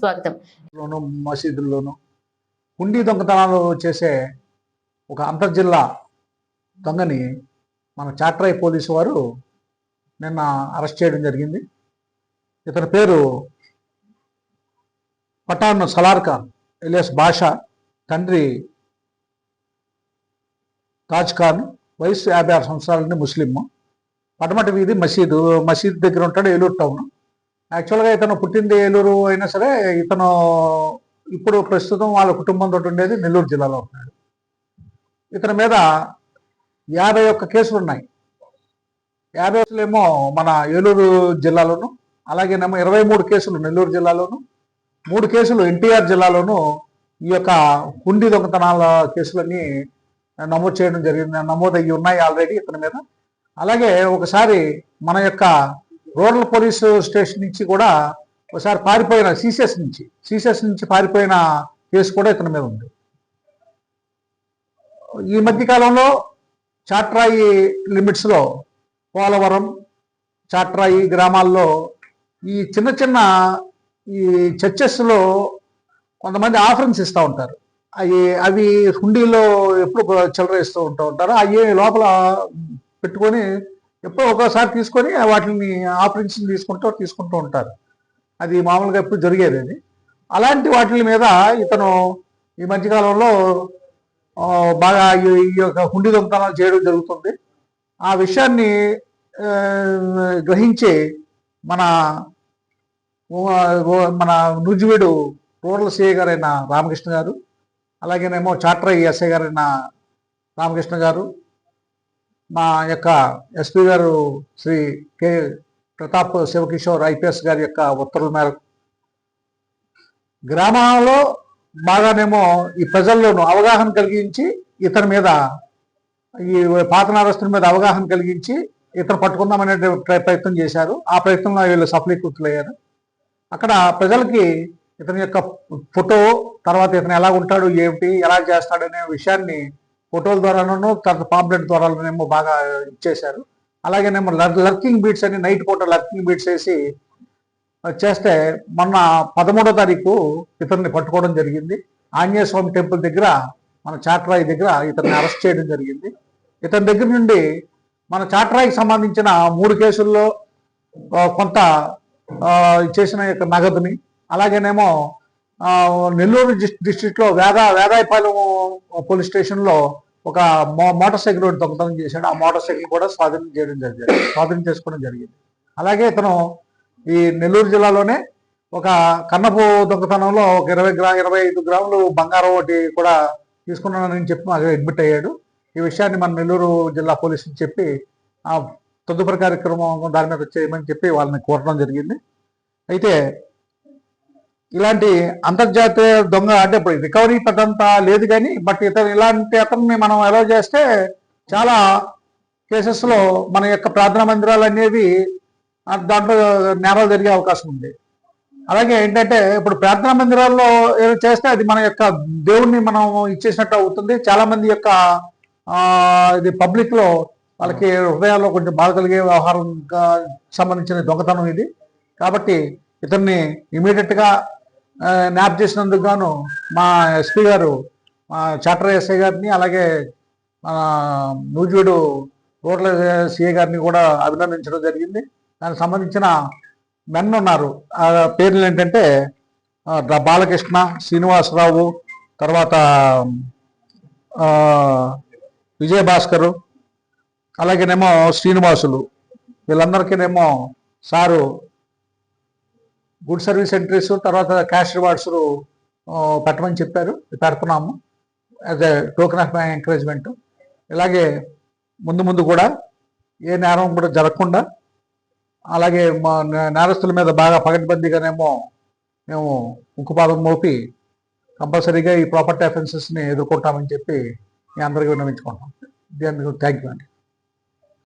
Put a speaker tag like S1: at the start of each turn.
S1: స్వాగతం
S2: మసీదుల్లోనూ హుండీ దొంగతనాలు చేసే ఒక అంతర్జిల్లా దొంగని మన చాట్రాయ్ పోలీసు వారు నిన్న అరెస్ట్ చేయడం జరిగింది. ఇతని పేరు పఠాన్ సలార్ ఖాన్ ఎలియస్ బాషా తండ్రి తాజ్ ఖాన్ వయసు యాభై ఆరు సంవత్సరాలని ముస్లిం పడమటి వీధి మసీదు మసీద్ దగ్గర ఉంటాడు ఏలూరు టౌన్. యాక్చువల్గా ఇతను పుట్టింది ఏలూరు అయినా సరే ఇతను ఇప్పుడు ప్రస్తుతం వాళ్ళ కుటుంబంతో ఉండేది నెల్లూరు జిల్లాలో ఉన్నాడు. ఇతని మీద యాభై ఒక్క కేసులు ఉన్నాయి. యాభై ఏమో మన ఏలూరు జిల్లాలోను అలాగేనేమో ఇరవై మూడు కేసులు నెల్లూరు జిల్లాలోను మూడు కేసులు ఎన్టీఆర్ జిల్లాలోను ఈ యొక్క హుండీ దొంగతనాల కేసులన్నీ నమోదు చేయడం జరిగింది నమోదయ్యి ఉన్నాయి ఆల్రెడీ ఇతని మీద. అలాగే ఒకసారి మన యొక్క రూరల్ పోలీసు స్టేషన్ నుంచి కూడా ఒకసారి పారిపోయిన సీసెస్ నుంచి సీసెస్ నుంచి పారిపోయిన కేసు కూడా ఇతని మీద ఉంది. ఈ మధ్య కాలంలో చాట్రాయి లిమిట్స్లో పోలవరం చాట్రాయి గ్రామాల్లో ఈ చిన్న చిన్న ఈ చర్చెస్లో కొంతమంది ఆఫరింగ్స్ ఇస్తూ ఉంటారు. అవి అవి హుండీలో ఎప్పుడు చిల్లర ఇస్తూ ఉంటూ ఉంటారు. అవి లోపల పెట్టుకొని ఎప్పుడో ఒక్కోసారి తీసుకొని వాటిని ఆపరేషన్ తీసుకుంటూ తీసుకుంటూ ఉంటారు. అది మామూలుగా ఎప్పుడు జరిగేది అది. అలాంటి వాటి మీద ఇతను ఈ మధ్యకాలంలో బాగా ఈ ఈ యొక్క హుండీ దొంగతనాలు చేయడం జరుగుతుంది. ఆ విషయాన్ని గ్రహించే గ్రహించి మన మన నూజివీడు రూరల్ సిఐ గారైన రామకృష్ణ గారు అలాగేనేమో చాట్రై ఎస్ఐ గారైన రామకృష్ణ గారు మా యొక్క ఎస్పీ గారు శ్రీ కె. ప్రతాప్ శివకిషోర్ ఐపీఎస్ గారి యొక్క ఉత్తర్వుల మేరకు. గ్రామాలలో బాగానేమో ఈ ప్రజల్లోనూ అవగాహన కలిగించి ఇతని మీద ఈ పాత మీద అవగాహన కలిగించి ఇతను పట్టుకుందామనే ప్రయత్నం చేశారు. ఆ ప్రయత్నంలో వీళ్ళు సఫలీకృతులయ్యారు. అక్కడ ప్రజలకి ఇతని యొక్క ఫోటో తర్వాత ఇతను ఎలా ఉంటాడు ఏమిటి ఎలా చేస్తాడు అనే విషయాన్ని ఫోటోల ద్వారాను తర్వాత పాంప్లెట్ ద్వారానేమో బాగా ఇచ్చేశారు. అలాగేనేమో లర్- లర్కింగ్ బీట్స్ అని నైట్ పూట లర్కింగ్ బీట్స్ వేసి చేస్తే మొన్న పదమూడో తారీఖు ఇతన్ని పట్టుకోవడం జరిగింది. ఆంజనేయ స్వామి టెంపుల్ దగ్గర మన చాట్రాయి దగ్గర ఇతన్ని అరెస్ట్ చేయడం జరిగింది. ఇతని దగ్గర నుండి మన చాట్రాయికి సంబంధించిన మూడు కేసుల్లో కొంత చేసిన యొక్క నగదుని అలాగేనేమో నెల్లూరు డిస్- డిస్ట్రిక్ట్లో వేద వేదాయపాలెం పోలీస్ స్టేషన్లో ఒక మో- మోటార్ సైకిల్ ఒకటి దొంగతనం చేశాడు. ఆ మోటార్ సైకిల్ కూడా స్వాధీనం చేయడం జరిగింది. స్వాధీనం చేసుకోవడం జరిగింది. అలాగే ఇతను ఈ నెల్లూరు జిల్లాలోనే ఒక కన్నపు దొంగతనంలో ఒక ఇరవై గ్రా ఇరవై ఐదు గ్రాములు బంగారం ఒకటి కూడా తీసుకున్నానని చెప్పి మాకు అడ్మిట్ అయ్యాడు. ఈ విషయాన్ని మన నెల్లూరు జిల్లా పోలీసులు చెప్పి ఆ తదుపరి కార్యక్రమం దాని మీద చేయమని చెప్పి వాళ్ళని కోరడం జరిగింది. అయితే ఇలాంటి అంతర్జాతీయ దొంగ అంటే ఇప్పుడు రికవరీ పెద్దంతా లేదు కానీ బట్ ఇతను ఇలాంటి అతన్ని మనం అలౌ చేస్తే చాలా కేసెస్లో మన యొక్క ప్రార్థనా మందిరాలు అనేవి దాంట్లో నేరాలు జరిగే అవకాశం ఉంది. అలాగే ఏంటంటే ఇప్పుడు ప్రార్థనా మందిరాల్లో ఏదో చేస్తే అది మన యొక్క దేవుణ్ణి మనం ఇచ్చేసినట్టు అవుతుంది. చాలా మంది యొక్క ఇది పబ్లిక్లో వాళ్ళకి హృదయాల్లో కొంచెం బాధ కలిగే వ్యవహారం సంబంధించిన దొంగతనం ఇది. కాబట్టి ఇతన్ని ఇమీడియట్గా మ్యాప్ చేసినందుకు గాను మా ఎస్పీ గారు మా చాటర్ ఎస్ఐ గారిని అలాగే మన నూజివీడు రోడ్ల సిఏ గారిని కూడా అభినందించడం జరిగింది. దానికి సంబంధించిన మెన్ ఉన్నారు. ఆ పేర్లు ఏంటంటే బాలకృష్ణ శ్రీనివాసరావు తర్వాత విజయభాస్కరు అలాగేనేమో శ్రీనివాసులు వీళ్ళందరికీనేమో సారు గుడ్ సర్వీస్ ఎంట్రీస్ తర్వాత క్యాష్ రివార్డ్స్ పెట్టమని చెప్పారు. పెడుతున్నాము. As a token of my encouragement. ఇలాగే ముందు ముందు కూడా ఏ నేరం కూడా జరగకుండా అలాగే మా నేరస్తుల మీద బాగా పగడ్బందీగానేమో మేము ఉక్కుపాదం మోపి కంపల్సరీగా ఈ ప్రాపర్టీ అఫెన్సెస్ని ఎదుర్కొంటామని చెప్పి మీ అందరికీ విన్నవించుకుంటాం థ్యాంక్ యూ అండి.